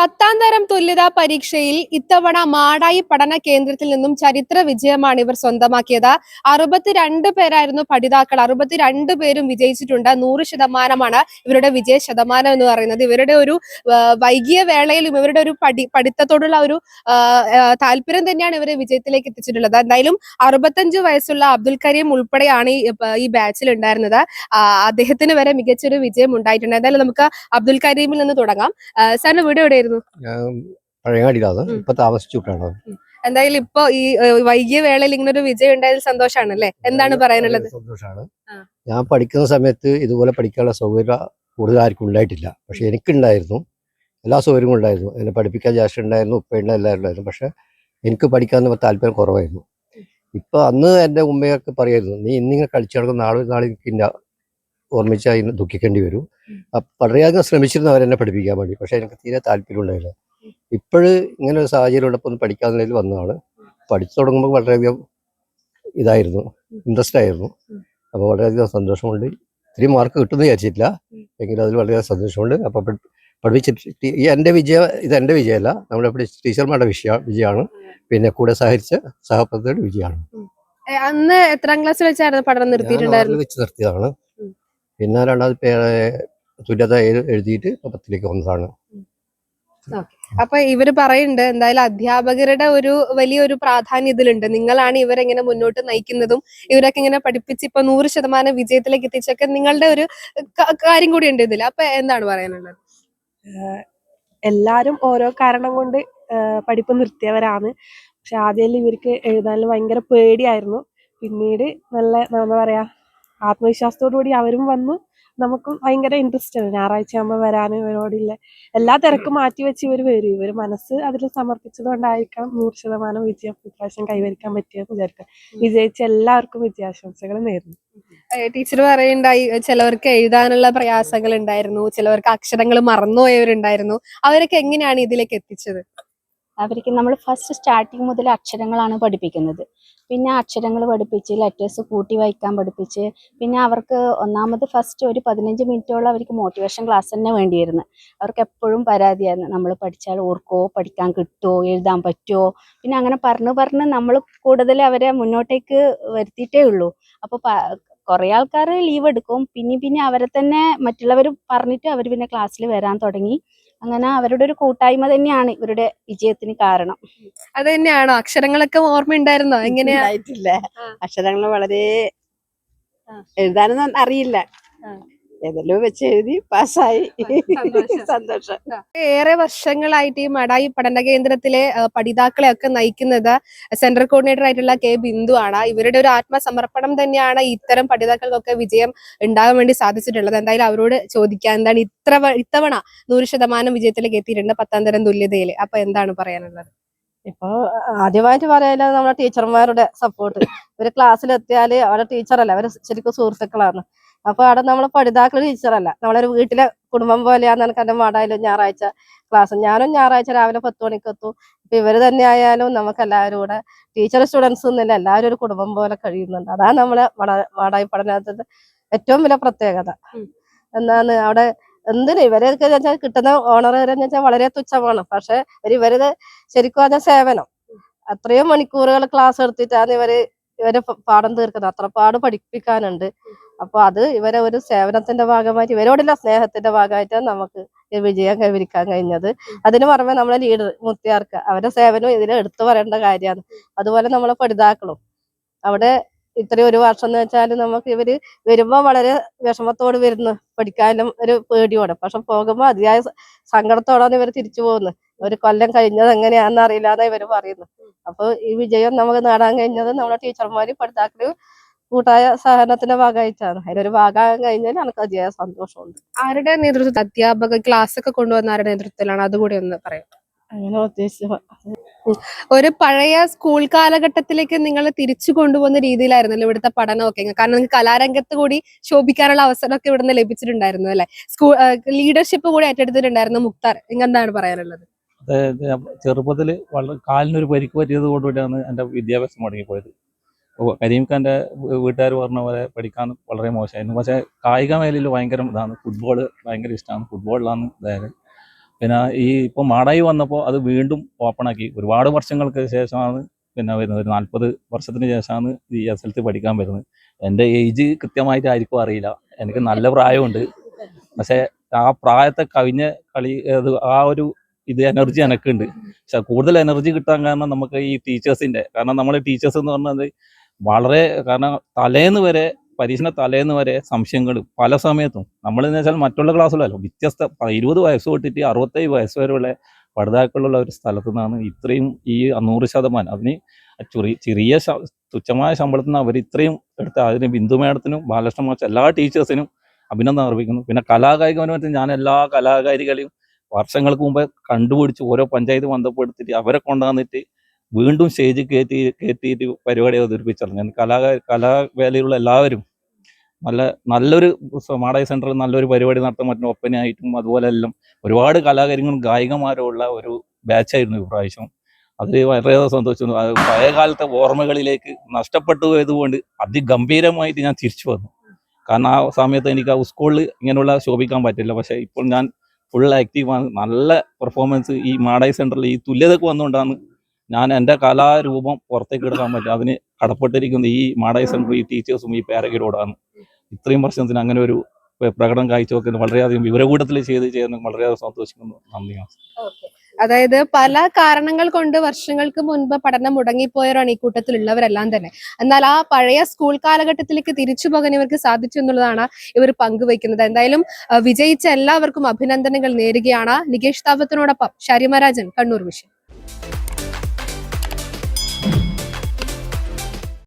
പത്താം തരം തുല്യതാ പരീക്ഷയിൽ ഇത്തവണ മാടായി പഠന കേന്ദ്രത്തിൽ നിന്നും ചരിത്ര വിജയമാണ് ഇവർ സ്വന്തമാക്കിയത്. അറുപത്തിരണ്ട് പേരായിരുന്നു പഠിതാക്കൾ. അറുപത്തിരണ്ട് പേരും വിജയിച്ചിട്ടുണ്ട്. നൂറ് ശതമാനമാണ് ഇവരുടെ വിജയ ശതമാനം എന്ന് പറയുന്നത്. ഇവരുടെ ഒരു വൈകിയ വേളയിലും ഇവരുടെ ഒരു പഠി പഠിത്തത്തോടുള്ള ഒരു താല്പര്യം തന്നെയാണ് ഇവരെ വിജയത്തിലേക്ക് എത്തിച്ചിട്ടുള്ളത്. എന്തായാലും അറുപത്തഞ്ച് വയസ്സുള്ള അബ്ദുൽ കരീം ഉൾപ്പെടെയാണ് ഈ ബാച്ചിൽ ഉണ്ടായിരുന്നത്. അദ്ദേഹത്തിന് വരെ മികച്ചൊരു വിജയം ഉണ്ടായിട്ടുണ്ട്. എന്തായാലും നമുക്ക് അബ്ദുൽ കരീമിൽ നിന്ന് തുടങ്ങാം. സാറിന് വീട് എവിടെയായിരുന്നു? ഞാൻ പഴയങ്ങാടിയിലാണ്. ഇപ്പൊ താമസിച്ചിട്ടാണ് എന്തായാലും ഇപ്പൊ ഈ വൈകിയ വേളയിൽ ഇങ്ങനെ ഒരു വിജയം ഉണ്ടായതിൽ സന്തോഷാണ് അല്ലേ എന്താണ് പറയാനുള്ളത്? സന്തോഷമാണ് ഞാൻ പഠിക്കുന്ന സമയത്ത് ഇതുപോലെ പഠിക്കാനുള്ള സൗകര്യം കൂടുതൽ ആർക്കും ഉണ്ടായിട്ടില്ല. പക്ഷെ എനിക്കുണ്ടായിരുന്നു. എല്ലാ സൗകര്യങ്ങളും ഉണ്ടായിരുന്നു. എന്നെ പഠിപ്പിക്കാൻ ജാസ്റ്റ് ഉണ്ടായിരുന്നു ഉപ്പയുണ്ട് എല്ലാവരും ഉണ്ടായിരുന്നു. പക്ഷെ എനിക്ക് പഠിക്കാൻ താല്പര്യം കുറവായിരുന്നു. ഇപ്പൊ അന്ന് എന്റെ ഉമ്മയൊക്കെ പറയായിരുന്നു നീ ഇന്നിങ്ങനെ കളിച്ചു നടക്കുന്ന നാളെ നാളെ എനിക്ക് ഓർമ്മിച്ച് അതിന് ദുഃഖിക്കേണ്ടി വരും. വളരെയധികം ശ്രമിച്ചിരുന്നു അവരെന്നെ പഠിപ്പിക്കാൻ വേണ്ടി. പക്ഷെ എനിക്ക് തീരെ താല്പര്യം ഉണ്ടായില്ല ഇപ്പോഴ് ഇങ്ങനെ ഒരു സാഹചര്യം ഉള്ളപ്പോൾ ഒന്ന് പഠിക്കാവുന്നതിൽ വന്നതാണ്. പഠിച്ചു തുടങ്ങുമ്പോൾ വളരെയധികം ഇതായിരുന്നു. ഇൻട്രസ്റ്റ് ആയിരുന്നു. അപ്പോൾ വളരെയധികം സന്തോഷമുണ്ട്. ഇത്തിരി മാർക്ക് കിട്ടുമെന്ന് വിചാരിച്ചിട്ടില്ല. എങ്കിലും അതിൽ വളരെ സന്തോഷമുണ്ട്. അപ്പോൾ പഠി- പഠിപ്പിച്ചിട്ട് ഈ എന്റെ വിജയം ഇത് എന്റെ വിജയമല്ല. നമ്മുടെ പഠിച്ച ടീച്ചർമാരുടെ വിഷയ വിജയമാണ്. പിന്നെ കൂടെ സഹകരിച്ച സഹപ്രവർത്തകരുടെ വിജയമാണ്. അന്ന് എത്രാം ക്ലാസ് വെച്ചായിരുന്നു പഠനം നിർത്തിയിട്ടുണ്ടായിരുന്നു വെച്ച് നിർത്തിയതാണ്. പിന്നെ രണ്ടാമത് പേര് തുല്യത എഴുതിയിട്ട് പത്തിലേക്ക് വന്നതാണ്. അപ്പൊ ഇവർ പറയുന്നുണ്ട് എന്തായാലും അധ്യാപകരുടെ ഒരു വലിയൊരു പ്രാധാന്യം ഇതിലുണ്ട്. നിങ്ങളാണ് ഇവരെങ്ങനെ മുന്നോട്ട് നയിക്കുന്നതും ഇവരൊക്കെ ഇങ്ങനെ പഠിപ്പിച്ച് ഇപ്പൊ നൂറ് ശതമാനം വിജയത്തിലേക്ക് എത്തിച്ചൊക്കെ നിങ്ങളുടെ ഒരു കാര്യം കൂടി ഉണ്ട് ഇതിൽ അപ്പൊ എന്താണ് പറയാനുള്ളത്? എല്ലാരും ഓരോ കാരണം കൊണ്ട് പഠിപ്പ് നിർത്തിയവരാണ്. പക്ഷെ ആദ്യം ഇവർക്ക് എഴുതാൻ ഭയങ്കര പേടിയായിരുന്നു. പിന്നീട് നല്ല എന്താ പറയാ ആത്മവിശ്വാസത്തോടു കൂടി അവരും വന്നു. നമുക്കും ഭയങ്കര ഇൻട്രസ്റ്റ് ആണ്. ഞായറാഴ്ച ആകുമ്പോൾ വരാനും ഇവരോടില്ല. എല്ലാ തിരക്കും മാറ്റി വെച്ച് ഇവർ വരും. ഇവർ മനസ്സ് അതിൽ സമർപ്പിച്ചത് കൊണ്ടായിരിക്കാം നൂറ് ശതമാനം വിജയം ഇപ്രാവശ്യം കൈവരിക്കാൻ പറ്റിയെന്ന് വിചാരിക്കാം. വിജയിച്ച എല്ലാവർക്കും വിജയാശംസകൾ നേരുന്നു. ടീച്ചർ പറയുണ്ടായി ചിലവർക്ക് എഴുതാനുള്ള പ്രയാസങ്ങൾ ഉണ്ടായിരുന്നു ചിലവർക്ക് അക്ഷരങ്ങൾ മറന്നുപോയവരുണ്ടായിരുന്നു. അവരൊക്കെ എങ്ങനെയാണ് ഇതിലേക്ക് എത്തിച്ചത്? അവർക്ക് നമ്മൾ ഫസ്റ്റ് സ്റ്റാർട്ടിങ് മുതൽ അക്ഷരങ്ങളാണ് പഠിപ്പിക്കുന്നത്. പിന്നെ അക്ഷരങ്ങൾ പഠിപ്പിച്ച് ലെറ്റേഴ്സ് കൂട്ടി വായിക്കാൻ പഠിപ്പിച്ച് പിന്നെ അവർക്ക് ഒന്നാമത് ഫസ്റ്റ് ഒരു പതിനഞ്ച് മിനിറ്റോളം അവർക്ക് മോട്ടിവേഷൻ ക്ലാസ് തന്നെ വേണ്ടിയിരുന്നു. അവർക്ക് എപ്പോഴും പരാതിയായിരുന്നു. നമ്മൾ പഠിച്ചാൽ ഓർക്കോ പഠിക്കാൻ കിട്ടുമോ എഴുതാൻ പറ്റുമോ പിന്നെ അങ്ങനെ പറഞ്ഞു പറഞ്ഞ് നമ്മൾ കൂടുതൽ അവരെ മുന്നോട്ടേക്ക് വരുത്തിയിട്ടേ ഉള്ളൂ. അപ്പോൾ കുറേ ആൾക്കാർ ലീവ് എടുക്കും. പിന്നെ പിന്നെ അവരെ തന്നെ മറ്റുള്ളവർ പറഞ്ഞിട്ട് അവർ പിന്നെ ക്ലാസ്സിൽ വരാൻ തുടങ്ങി. അങ്ങനെ അവരുടെ ഒരു കൂട്ടായ്മ തന്നെയാണ് ഇവരുടെ വിജയത്തിന് കാരണം. അത് തന്നെയാണോ? അക്ഷരങ്ങളൊക്കെ ഓർമ്മയുണ്ടായിരുന്നോ? എങ്ങനെയാ? ഉണ്ടായിട്ടില്ല അക്ഷരങ്ങൾ വളരെ എഴുതാനൊന്നും അറിയില്ല. ഏതെല്ലോ വെച്ച് എഴുതി പാസ്സായി. സന്തോഷം. സന്തോഷം. ഏറെ വർഷങ്ങളായിട്ട് ഈ മടായി പഠന കേന്ദ്രത്തിലെ പഠിതാക്കളെ ഒക്കെ നയിക്കുന്നത് സെൻട്രൽ കോർഡിനേറ്റർ ആയിട്ടുള്ള കെ ബിന്ദു ആണ്. ഇവരുടെ ഒരു ആത്മസമർപ്പണം തന്നെയാണ് ഇത്തരം പഠിതാക്കൾക്കൊക്കെ വിജയം ഉണ്ടാകാൻ വേണ്ടി സാധിച്ചിട്ടുള്ളത്. എന്തായാലും അവരോട് ചോദിക്കാൻ എന്താണ് ഇത്ര ഇത്തവണ നൂറ് ശതമാനം വിജയത്തിലേക്ക് എത്തിയിട്ടുണ്ട് പത്താം തരം തുല്യതയിൽ അപ്പൊ എന്താണ് പറയാനുള്ളത്? ഇപ്പൊ ആദ്യമായിട്ട് പറയാനുള്ളത് നമ്മുടെ ടീച്ചർമാരുടെ സപ്പോർട്ട്. ഒരു ക്ലാസ്സിലെത്തിയാൽ അവിടെ ടീച്ചറല്ല അവർ ശരിക്കും സുഹൃത്തുക്കളാണ്. അപ്പൊ അവിടെ നമ്മളെ പഠിതാക്കൾ ടീച്ചറല്ല നമ്മളൊരു വീട്ടിലെ കുടുംബം പോലെയാന്ന് എനിക്ക് എന്റെ മാടായാലും ഞായറാഴ്ച ക്ലാസ് ഞാനും ഞായറാഴ്ച രാവിലെ പത്ത് മണിക്ക് എത്തും. ഇപ്പൊ ഇവർ തന്നെ ആയാലും നമുക്ക് എല്ലാവരും കൂടെ ടീച്ചർ സ്റ്റുഡൻസ് എന്നില്ല എല്ലാവരും ഒരു കുടുംബം പോലെ കഴിയുന്നുണ്ട്. അതാണ് നമ്മളെ മാടായി പഠനത്തിന്റെ ഏറ്റവും വലിയ പ്രത്യേകത. എന്നാണ് അവിടെ എന്തിന് ഇവരൊക്കെ വെച്ചാൽ കിട്ടുന്ന ഓണർ എന്ന് വെച്ചാൽ വളരെ തുച്ഛമാണ്. പക്ഷെ ഇവർ ഇവരത് ശരിക്കും പറഞ്ഞ സേവനം. അത്രയും മണിക്കൂറുകൾ ക്ലാസ് എടുത്തിട്ടാണ് ഇവർ ഇവരെ പാഠം തീർക്കുന്നത്. അത്ര പാട് പഠിപ്പിക്കാനുണ്ട്. അപ്പൊ അത് ഇവരെ ഒരു സേവനത്തിന്റെ ഭാഗമായിട്ട് ഇവരോടുള്ള സ്നേഹത്തിന്റെ ഭാഗമായിട്ടാണ് നമുക്ക് വിജയം കൈവരിക്കാൻ കഴിഞ്ഞത്. അതിന് പുറമെ നമ്മളെ ലീഡർ മുത്തിയാർക്ക് അവരുടെ സേവനം ഇതിൽ എടുത്തു പറയേണ്ട കാര്യമാണ്. അതുപോലെ നമ്മളെ പഠിതാക്കളും. അവിടെ ഇത്രയും ഒരു വർഷം എന്ന് വെച്ചാൽ നമുക്ക് ഇവർ വരുമ്പോ വളരെ വിഷമത്തോട് വരുന്നു. പഠിക്കാനും ഒരു പേടിയോടെ. പക്ഷെ പോകുമ്പോ അതിയായ സങ്കടത്തോടാണ് ഇവർ തിരിച്ചു പോകുന്നത്. ഒരു കൊല്ലം കഴിഞ്ഞത് എങ്ങനെയാണെന്ന് അറിയില്ലാതെ ഇവർ പറയുന്നു. അപ്പൊ ഈ വിജയം നമുക്ക് നേടാൻ കഴിഞ്ഞത് നമ്മുടെ ടീച്ചർമാരും പഠിതാക്കളും കൂട്ടായ സഹനത്തിന്റെ ഭാഗമായിട്ടാണ്. അതിലൊരു ഭാഗമാകാൻ കഴിഞ്ഞാൽ എനിക്ക് അതിയായ സന്തോഷമുണ്ട്. ആരുടെ നേതൃത്വത്തിൽ? അധ്യാപക ക്ലാസ് ഒക്കെ കൊണ്ടുവന്ന ആരുടെ നേതൃത്വത്തിലാണ്? അതുകൂടി ഒന്ന് പറയാം. അങ്ങനെ ഉദ്ദേശിച്ച ഒരു പഴയ സ്കൂൾ കാലഘട്ടത്തിലേക്ക് നിങ്ങൾ തിരിച്ചു കൊണ്ടുപോകുന്ന രീതിയിലായിരുന്നല്ലോ ഇവിടുത്തെ പഠനമൊക്കെ? കാരണം നിങ്ങൾക്ക് കലാരംഗത്ത് കൂടി ശോഭിക്കാനുള്ള അവസരമൊക്കെ ഇവിടുന്ന് ലഭിച്ചിട്ടുണ്ടായിരുന്നു അല്ലെ? സ്കൂൾ ലീഡർഷിപ്പ് കൂടി ഏറ്റെടുത്തിട്ടുണ്ടായിരുന്നു മുക്താർ. നിങ്ങൾ എന്താണ് പറയാനുള്ളത്? ചെറുപ്പത്തിൽ വളരെ കാലിനൊരു പരിക്ക് പറ്റിയത് കൊണ്ട് തന്നെയാണ് എന്റെ വിദ്യാഭ്യാസം മുടങ്ങിപ്പോയത്. കരീം ഖാന്റെ വീട്ടുകാർ പറഞ്ഞ പോലെ പഠിക്കാൻ വളരെ മോശമായിരുന്നു. പക്ഷേ കായിക മേഖലയിൽ ഭയങ്കര ഇതാണ്. ഫുട്ബോൾ ഭയങ്കര ഇഷ്ടമാണ്. ഫുട്ബോളിലാണ് ഇതായത്. പിന്നെ ഈ ഇപ്പോൾ മാടായി വന്നപ്പോൾ അത് വീണ്ടും ഓപ്പണാക്കി ഒരുപാട് വർഷങ്ങൾക്ക് ശേഷമാണ് പിന്നെ വരുന്നത്. ഒരു നാൽപ്പത് വർഷത്തിന് ശേഷമാണ് ഈ എസ് എൽ സി പഠിക്കാൻ വരുന്നത്. എന്റെ ഏജ് കൃത്യമായിട്ട് ആയിരിക്കും അറിയില്ല. എനിക്ക് നല്ല പ്രായമുണ്ട്. പക്ഷേ ആ പ്രായത്തെ കവിഞ്ഞ കളി ആ ഒരു ഇത് എനർജി എനക്കുണ്ട്. പക്ഷെ കൂടുതൽ എനർജി കിട്ടാൻ കാരണം നമുക്ക് ഈ ടീച്ചേഴ്സിന്റെ കാരണം നമ്മൾ ടീച്ചേഴ്സ് എന്ന് പറഞ്ഞത് വളരെ കാരണം തലേന്ന് വരെ പരീക്ഷണ തലേന്ന് വരെ സംശയങ്ങൾ പല സമയത്തും. നമ്മൾ എന്ന് വെച്ചാൽ മറ്റുള്ള ക്ലാസ്സിലല്ലോ വ്യത്യസ്ത ഇരുപത് വയസ്സ് തൊട്ടിട്ട് അറുപത്തേഴ് വയസ്സ് വരെയുള്ള പഠിതാക്കളുള്ള ഒരു സ്ഥലത്ത് നിന്നാണ് ഇത്രയും ഈ നൂറ് ശതമാനം. അതിന് ചെറിയ ചെറിയ തുച്ഛമായ ശമ്പളത്തിൽ നിന്ന് അവർ ഇത്രയും എടുത്ത് അതിന് ബിന്ദു മേഡത്തിനും ബാലകൃഷ്ണ എല്ലാ ടീച്ചേഴ്സിനും അഭിനന്ദനം അർപ്പിക്കുന്നു. പിന്നെ കലാകായിക പരമായിട്ട് ഞാൻ എല്ലാ കലാകാരികളെയും വർഷങ്ങൾക്ക് മുമ്പേ കണ്ടുപിടിച്ച് ഓരോ പഞ്ചായത്ത് ബന്ധപ്പെടുത്തിയിട്ട് അവരെ കൊണ്ടുവന്നിട്ട് വീണ്ടും സ്റ്റേജിൽ കയറ്റി കയറ്റിയിട്ട് പരിപാടി അവതരിപ്പിച്ചാണ് ഞാൻ കലാ കലാവേലയിലുള്ള എല്ലാവരും നല്ല നല്ലൊരു സമാടായ മാടായി സെന്ററിൽ നല്ലൊരു പരിപാടി നടത്താൻ പറ്റുന്ന ഒപ്പനയായിട്ടും അതുപോലെ എല്ലാം ഒരുപാട് കലാകാരികളും ഗായികമാരും ഉള്ള ഒരു ബാച്ചായിരുന്നു ഇപ്രാവശ്യം. അതിൽ വളരെയേറെ സന്തോഷം അത് പഴയ കാലത്തെ ഓർമ്മകളിലേക്ക് നഷ്ടപ്പെട്ടു പോയതുകൊണ്ട് അതിഗംഭീരമായിട്ട് ഞാൻ തിരിച്ചു വന്നു. കാരണം ആ സമയത്ത് എനിക്ക് ആ സ്കൂളിൽ ഇങ്ങനെയുള്ള ശോഭിക്കാൻ പറ്റില്ല. പക്ഷേ ഇപ്പോൾ ഞാൻ ഫുൾ ആക്റ്റീവാണ് നല്ല പെർഫോമൻസ് ഈ മാടായി സെന്ററിൽ ഈ തുല്യതക്ക് വന്നുകൊണ്ടാണ് ഞാൻ എന്റെ കലാരൂപം പുറത്തേക്ക് എടുക്കാൻ പറ്റും അതിന് കടപ്പെട്ടിരിക്കുന്ന ഈ മാടായി സെന്റർ ഈ ടീച്ചേഴ്സും ഈ പാരഗരോടാണ് ഇത്രയും വർഷത്തിന് അങ്ങനെ ഒരു പ്ര- പ്രകടനം കാഴ്ചവെക്കുന്നത് വളരെയധികം വിവരകൂടത്തിൽ ചെയ്ത് ചെയ്യുന്ന വളരെയധികം സന്തോഷിക്കുന്നു. നന്ദി അതായത് പല കാരണങ്ങൾ കൊണ്ട് വർഷങ്ങൾക്ക് മുൻപ് പഠനം മുടങ്ങിപ്പോയവരാണ് ഈ കൂട്ടത്തിലുള്ളവരെല്ലാം തന്നെ. എന്നാൽ ആ പഴയ സ്കൂൾ കാലഘട്ടത്തിലേക്ക് തിരിച്ചു പോകാൻ ഇവർക്ക് സാധിച്ചു എന്നുള്ളതാണ് ഇവർ പങ്കുവയ്ക്കുന്നത്. എന്തായാലും വിജയിച്ച എല്ലാവർക്കും അഭിനന്ദനങ്ങൾ നേരുകയാണ് നികേഷ് താപത്തിനോടൊപ്പം ശരിമരാജൻ കണ്ണൂർ വിഷയം